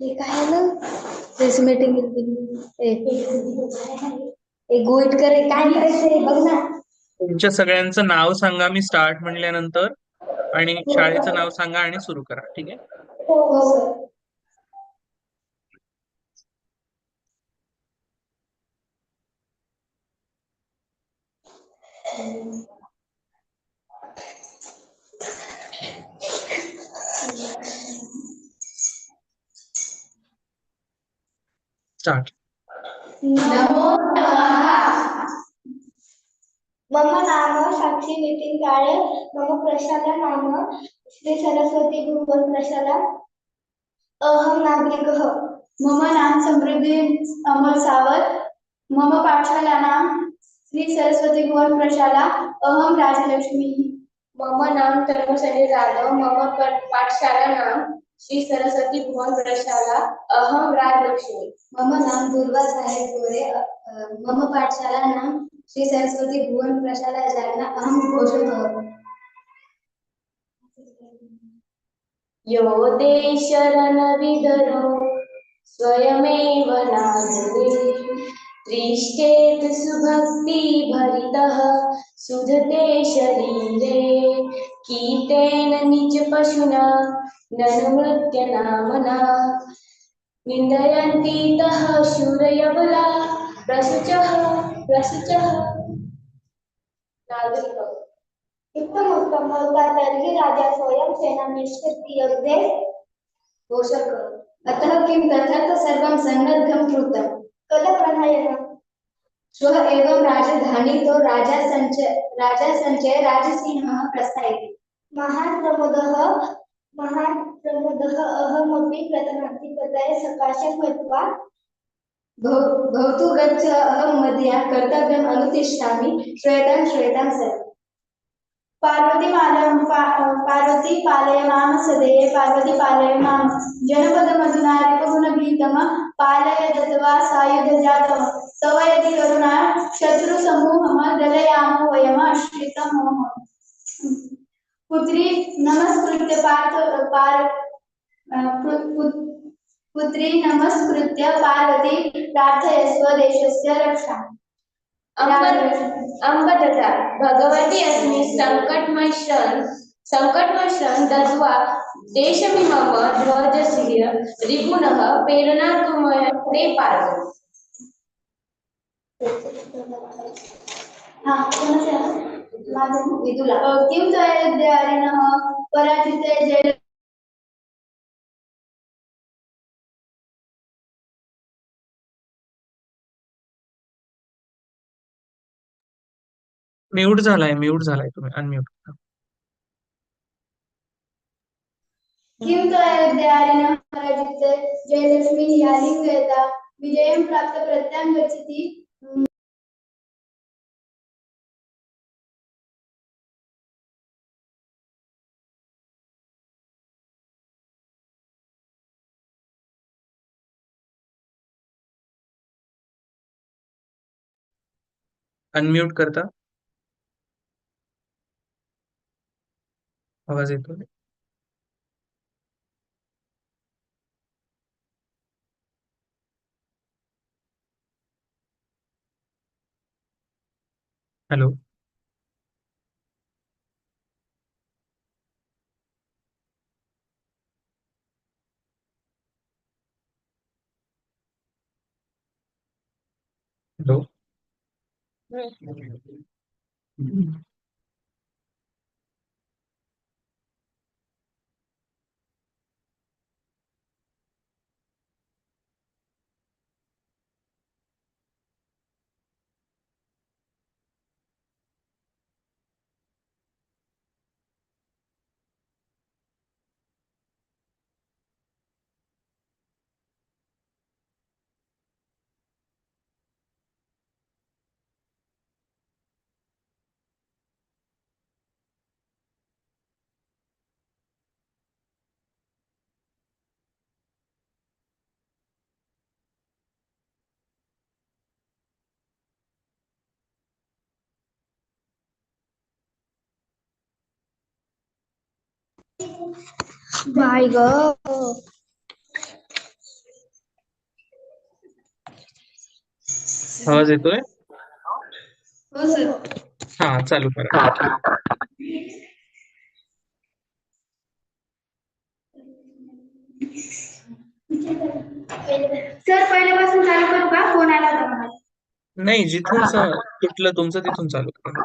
हे काय ना? Press meeting एक गोईट करे काय करायचंय बघ ना. तुमच्या सगळ्यांचं नाव सांगा मी स्टार्ट म्हणल्यानंतर आणि शाळेचं नाव सांगा आणि सुरू करा ठीक आहे? हो हो सर स्टार्ट नमो नमः. मम नाम साक्षी नितीन काळे. मम प्रशाला नाम श्री सरस्वती भुवन प्रशाला. अहम नागरिकः. मम नाम समृद्धी अमोल सावंत. मम पाठशाला नाम श्री सरस्वती भुवन प्रशाला. अहम राजलक्ष्मी. मम नाम तन्मसरी जाधव. मम पाठशाला नाम श्री सरस्वती भुवन प्रशाला अहम राजलक्ष्मी। मम नाम दुर्गा साहेब गोरे मम पाठशाला नाम श्री सरस्वती भुवन प्रशाला जालना अहम घोषित यो देशरनविदरो स्वयमेव नादरे दृष्टेत सुभक्ति भरितः, सुधते शरीरे। कीर्तेन निज पशुना ननुमृत्य नामना। निन्दयन्ति तः शूरयबला प्रसुचः प्रसुचः। उत्तम उत्तम तर्हि राजा स्वयं सेना निष्कृत्य घोषक अतः किं सर्वं सन्नद्धं कृतं कलप्रणायः। श्वः एवं राजधानीतो राजा सञ्चय राजा सञ्चय राजसिंहः प्रस्थायति। महान् प्रमोदः महान् प्रमोदः अहमपि प्रथमाधिपतये सकाशं गत्वा भव- भवतु पार्वती मालयं पा- पार्वती पालय माम सदेये, पार्वती पालय माम। जनपदमधुना रिपुगुणभीतम पालय दत्त्वा सायुधजातम। तव यदि करुणा शत्रुसमूहः दलयामो वयम् आश्रितं मोह पुत्री नमस्कृत्य पार्थ पार पुत्री नमस्कृत्य पार्वती प्रार्थयस्व देशस्य रक्षा। अम्ब अम्ब तथा भगवती अस्मि सङ्कटमशन् सङ्कटमशन् दत्वा देशमिमम ध्वजस्य रिपुणः प्रेरणातुमय ते माझं विदुला किं त्वयोद्यारिणः पराजिते जय म्यूट झालाय म्यूट झालाय तुम्ही. अनम्यूट किं त्वयोद्यारिणः पराजिते जयलक्ष्मी यालिङ्गयता विजयं प्राप्त प्रत्यां गच्छति अनम्यूट करता। आवाज़ येतोय? Hello hello Thank you. -hmm. Bye ग. आवाज येतोय? हो, हा चालू कर. सर पहिल्यापासून चालू करू का? फोन आला नाही जिथून स- तुटलं तुमचं तिथून चालू करा.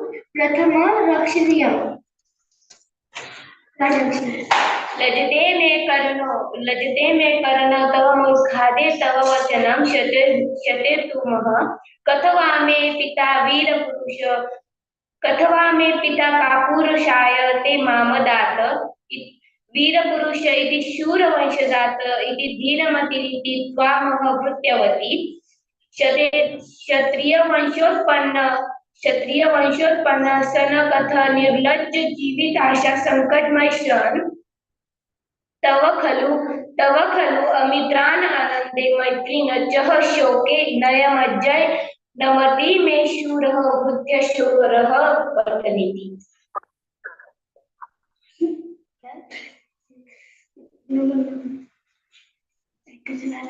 प्रथम राजलक्ष्मी लजते मे कर्णो लजते मे कर्णो तव मूर्खादे तव वचनं शते शते तुमः कथवा मे पिता वीरपुरुष कथवा मे पिता कापुरुषाय ते मामदात। इ- वीरपुरुष इति शूरवंशजात, इति धीरमतिरिति त्वामः भृत्यवती शते, क्षत्रियवंशोत्पन्न क्षत्रिय वंशोत्पन्न कथ निर्लज्ज जीवित आशा संकटमय क्षण तव खलु तव खलु अमित्रान आनंदे मैत्रीन चह शोके नयमज्जय नमति मे शूरः भृत्य शूरः पतनीति एकच ना.